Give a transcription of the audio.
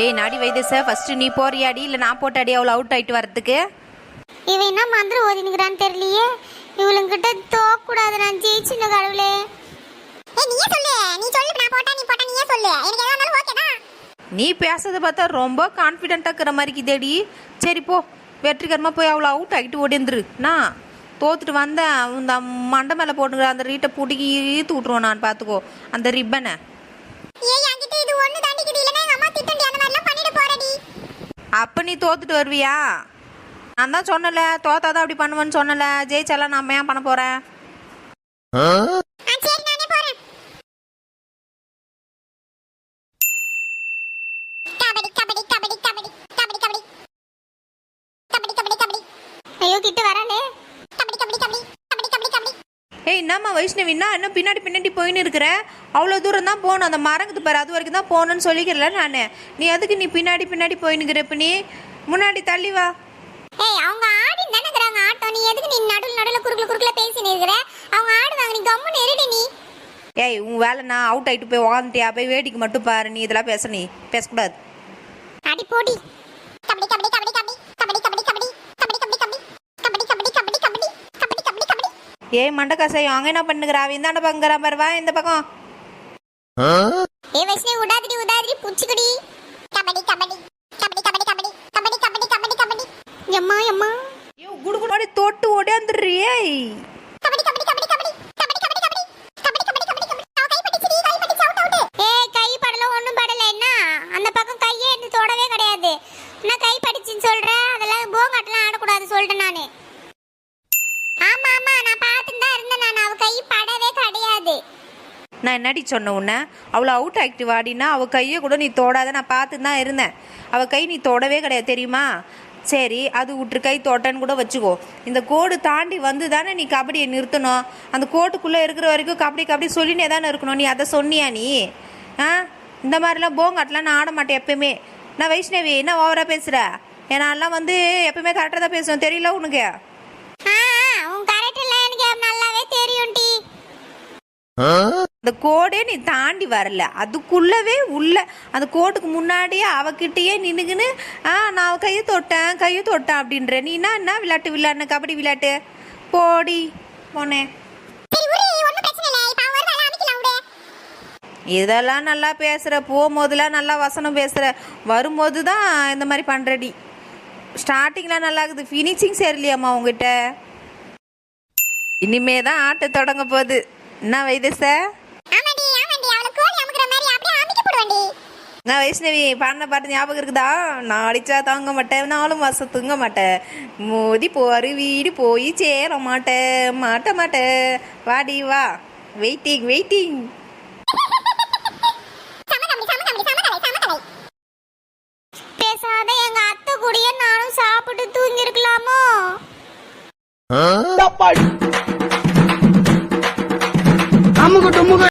ஏய் நாடி வைத்தியச ஃபர்ஸ்ட் நீ போறியாடி? இல்லை நான் போட்டாடி அவ்வளோ அவுட் ஆயிட்டு வரதுக்கு இவன் என்ன மந்திரம் ஓதினுக்கிறான்னு தெரியலையே. இவளுங்கிட்ட தோக்கூடாது நான் ஜெயிச்சுன கடவுளே. ஏய் நீயே சொல்லு. நீ சொல்லு நான் போட்டா நீ போட்டா நீயே சொல்லு. எனக்கு எதா இருந்தாலும் ஓகே தான். நீ பேசுறத பார்த்தா ரொம்ப கான்ஃபிடென்ட்டாக இருக்கிற மாதிரி இதேடி சரி போ. வெற்றிகரமாக போய் அவ்வளோ அவுட் ஆகிட்டு ஓடிந்துரு. நான் தோத்துட்டு வந்தேன். இந்த மண்டை மேலே போட்டுக்கிற அந்த ரீட்டை பிடிக்கி ஈத்து விட்ருவோம் நான் பார்த்துக்கோ அந்த ரிப்பனை. அப்போ நீ தோத்துட்டு வருவியா? நான் தான் சொன்னல தோத்தாதான் அப்படி பண்ணுவேன்னு சொன்னல ஜெயிச்சாலாம் நான் ஏன் பண்ண போறேன். ஐயோ திட்டு வரானே. ஏய் என்னம்மா வைஷ்ணவின்னா இன்னும் பின்னாடி பின்னாடி போயின்னு இருக்கிற? அவ்வளோ தூரம் தான் போகணும். அந்த மரங்குது பாரு அது வரைக்கும் தான் போகணும்னு சொல்லிக்கிறல நான். நீ அதுக்கு நீ பின்னாடி பின்னாடி போயின்னுக்கிற இப்போ நீ? முன்னாடி தள்ளி வா. ஏய் அவங்க ஆடி தானங்கறாங்க ஆட்டம் நீ எதுக்கு நீ நடுவுல நடுவுல குறுக்குல குறுக்குல பேசினு இருக்கிற? அவங்க ஆடுவாங்க நீ கம்முன்னு இருடி நீ. ஏய் உன் வேலை நான் அவுட் ஆகிட்டு போய் உக்காந்துட்டியா போய் வேடிக்கை மட்டும் பாரு. நீ இதெல்லாம் பேச நீ பேசக்கூடாது. அடி போடி. கபடி கபடி கபடி கபடி. ஏய் மண்டக்காசை அவங்க என்ன பண்ணுகிறா இந்தாண்ட பங்குறா பாரு வா இந்த பக்கம் ஏ வைஷ்ணவி உடாதிரி உடாதிரி புச்சிக்குடி கபடி கபடி கபடி கபடி கபடி கபடி கபடி கபடி கபடி எம்மா எம்மா ஐயோ குடு குடு தொட்டு ஓடியாந்துடுறி ஏய் கபடி கபடி கபடி கபடி கபடி கபடி கபடி கபடி கபடி கபடி கபடி கை பட்டுச்சுடி கை பட்டுச்சு அவுட் அவுட் ஏய் கை படல ஒண்ணும் படல என்ன அந்த பக்கம் கையே எடுத்து தொடவே கிடையாது நான் கை பட்டுச்சுன்னு சொல்றேன் அதெல்லாம் போங்காட்டலாம் ஆடக்கூடாது சொல்லிட்டேன் நானு ஆமா ஆமா நான் பார்த்துட்டு தான் இருந்தேன் நான் அவ கை படவே கிடையாது நான் என்னடி சொன்ன உன்னை? அவ்வளோ அவுட் ஆக்டிவ் ஆடினா அவள் கையை கூட நீ தொடாத நான் பார்த்து தான் இருந்தேன். அவள் கை நீ தொடவே கிடையாது தெரியுமா? சரி அது விட்டு கை தோட்டன்னு கூட வச்சுக்கோ. இந்த கோடு தாண்டி வந்து தானே நீ கபடியை நிறுத்தணும்? அந்த கோட்டுக்குள்ளே இருக்கிற வரைக்கும் கபடி கபடி சொல்லினே தானே இருக்கணும். நீ அதை சொன்னியா நீ? ஆ? இந்த மாதிரிலாம் போங்காட்டெலாம் நான் ஆட மாட்டேன் எப்பயுமே. நான் வைஷ்ணவி என்ன ஓவராக பேசுகிற நான்லாம் வந்து எப்பயுமே கரெக்டாக தான் பேசுவேன். தெரியல உனக்கு ஆ ஆ, உன் கரெக்ட் எல்லாம் எனக்கு நல்லாவே தெரியும் டி அந்த கோடே நீ தாண்டி வரல. அதுக்குள்ளவே உள்ள அந்த கோட்டுக்கு முன்னாடியே அவகிட்டயே நின்னுக்குன்னு ஆ நான் கையை தொட்டேன் கையை தொட்டேன் அப்படின்ற. நீ என்ன என்ன விளையாட்டு விளையாடுன? கபடி விளையாட்டு? போடி போனேன் இதெல்லாம் நல்லா பேசுகிற போகும்போதெல்லாம் நல்லா வசனம் பேசுகிற வரும்போது தான் இந்த மாதிரி பண்ணுறடி ஸ்டார்டிங்கில் நல்லா இருக்குது. ஃபினிஷிங் சரியில்லையாம்மா உங்ககிட்ட இனிமே தான் ஆட்டம் தொடங்க போகுது. என்ன போடுவாண்டி. நான் வைஷ்ணவி பாடின பாட்டு ஞாபகம் இருக்குதா? நான் அடிச்சா தாங்க மாட்டேன் நாலு மாசம் தூங்க மாட்டேன். மோதி போவாரு வீடு போய் சேர மாட்டேன் மாட்ட மாட்டேன். வாடி வா. வெயிட்டிங் வெயிட்டிங் பேசாத எங்க அத்தை கூடயே நானும் சாப்பிட்டு தூங்கி అమ్ముకు డుమ్ముకు